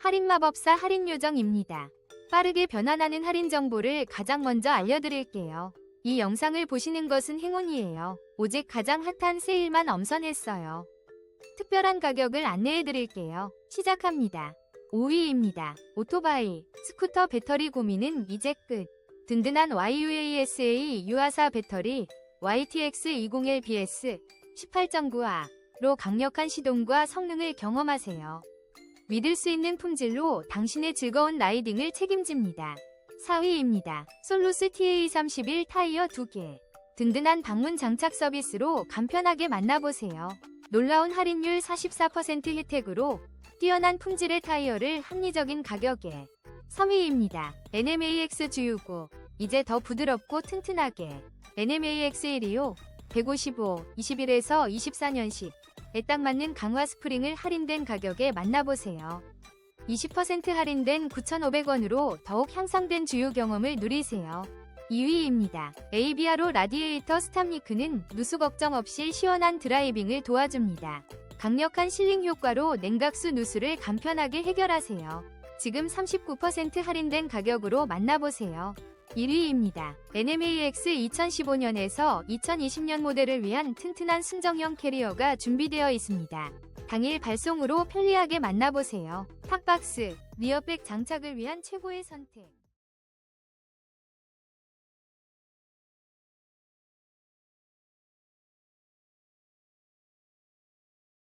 할인마법사 할인요정입니다. 빠르게 변환하는 할인 정보를 가장 먼저 알려드릴게요. 이 영상을 보시는 것은 행운이에요. 오직 가장 핫한 세일만 엄선했어요. 특별한 가격을 안내해드릴게요. 시작합니다. 5위입니다. 오토바이, 스쿠터 배터리 고민은 이제 끝. 든든한 YUASA 유아사 배터리 YTX201BS 18.9A로 강력한 시동과 성능을 경험하세요. 믿을 수 있는 품질로 당신의 즐거운 라이딩을 책임집니다. 4위입니다. 솔루스 TA31 타이어 2개. 든든한 방문 장착 서비스로 간편하게 만나보세요. 놀라운 할인율 44% 혜택으로 뛰어난 품질의 타이어를 합리적인 가격에 3위입니다. NMAX G69 이제 더 부드럽고 튼튼하게 NMAX 125 155 21에서 24년식 에딱 맞는 강화 스프링을 할인된 가격에 만나보세요. 20% 할인된 9,500원으로 더욱 향상된 주유 경험을 누리세요. 2위입니다. ABRO 라디에이터 스탑니크는 누수 걱정 없이 시원한 드라이빙을 도와줍니다. 강력한 실링 효과로 냉각수 누수를 간편하게 해결하세요. 지금 39% 할인된 가격으로 만나보세요. 1위입니다. NMAX 2015년에서 2020년 모델을 위한 튼튼한 순정형 캐리어가 준비되어 있습니다. 당일 발송으로 편리하게 만나보세요. 탑박스, 리어백 장착을 위한 최고의 선택.